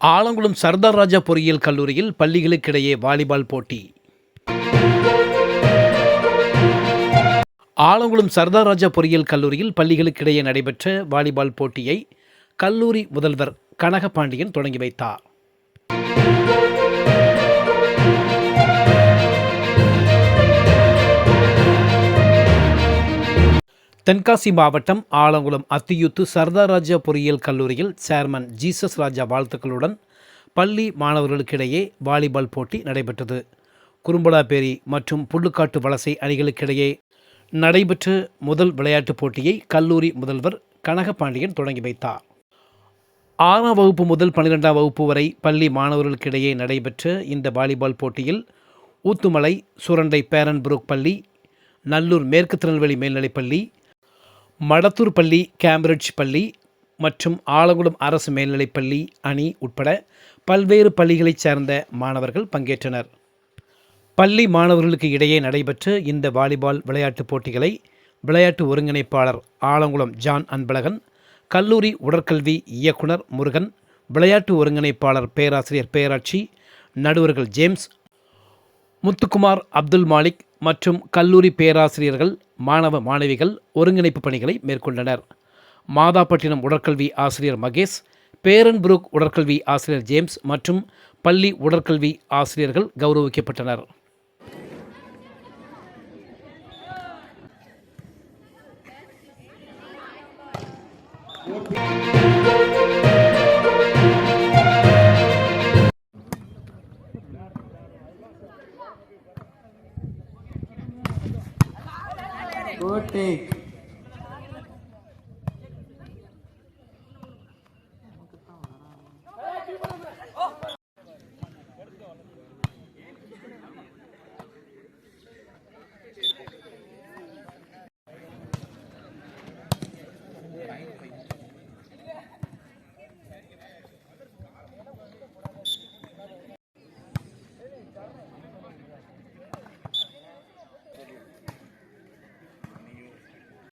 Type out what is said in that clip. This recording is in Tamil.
ஆலங்குளம் சர்தார் ராஜா பொறியியல் கல்லூரியில் பள்ளிகளுக்கிடையே வாலிபால் போட்டி. ஆலங்குளம் சர்தார் ராஜா பொறியியல் கல்லூரியில் பள்ளிகளுக்கிடையே நடைபெற்ற வாலிபால் போட்டியை கல்லூரி முதல்வர் கனகபாண்டியன் தொடங்கி வைத்தார். தென்காசி மாவட்டம் ஆலங்குளம் அத்தியூத்து சர்தார் ராஜா பொறியியல் கல்லூரியில் சேர்மன் ஜீசஸ் ராஜா வாழ்த்துக்களுடன் பள்ளி மாணவர்களுக்கிடையே வாலிபால் போட்டி நடைபெற்றது. குறும்பலாப்பேரி மற்றும் புல்லுக்காட்டு வலசை அணிகளுக்கிடையே நடைபெற்ற முதல் விளையாட்டுப் போட்டியை கல்லூரி முதல்வர் கனகபாண்டியன் தொடங்கி வைத்தார். ஆறாம் வகுப்பு முதல் பன்னிரெண்டாம் வகுப்பு வரை பள்ளி மாணவர்களுக்கிடையே நடைபெற்ற இந்த வாலிபால் போட்டியில் ஊத்துமலை சுரண்டை பேரன்புரூக் பள்ளி நல்லூர் மேற்கு திருநெல்வேலி மேல்நிலைப்பள்ளி மடத்தூர் பள்ளி கேம்பிரிட்ஜ் பள்ளி மற்றும் ஆலங்குளம் அரசு மேல்நிலைப்பள்ளி அணி உட்பட பல்வேறு பள்ளிகளைச் சேர்ந்த மாணவர்கள் பங்கேற்றனர். பள்ளி மாணவர்களுக்கு இடையே நடைபெற்ற இந்த வாலிபால் விளையாட்டுப் போட்டிகளை விளையாட்டு ஒருங்கிணைப்பாளர் ஆலங்குளம் ஜான் அன்பழகன் கல்லூரி உடற்கல்வி இயக்குனர் முருகன் விளையாட்டு ஒருங்கிணைப்பாளர் பேராசிரியர் பேராட்சி நடுவர்கள் ஜேம்ஸ் முத்துக்குமார் அப்துல் மாலிக் மற்றும் கல்லூரி பேராசிரியர்கள் மாணவ மாணவிகள் ஒருங்கிணைப்பு பணிகளை மேற்கொண்டனர் மாதாப்பட்டினம் உடற்கல்வி ஆசிரியர் மகேஷ் பேரன்புரூக் உடற்கல்வி ஆசிரியர் ஜேம்ஸ் மற்றும் பள்ளி உடற்கல்வி ஆசிரியர்கள் கௌரவிக்கப்பட்டனர் Thank you. Good take.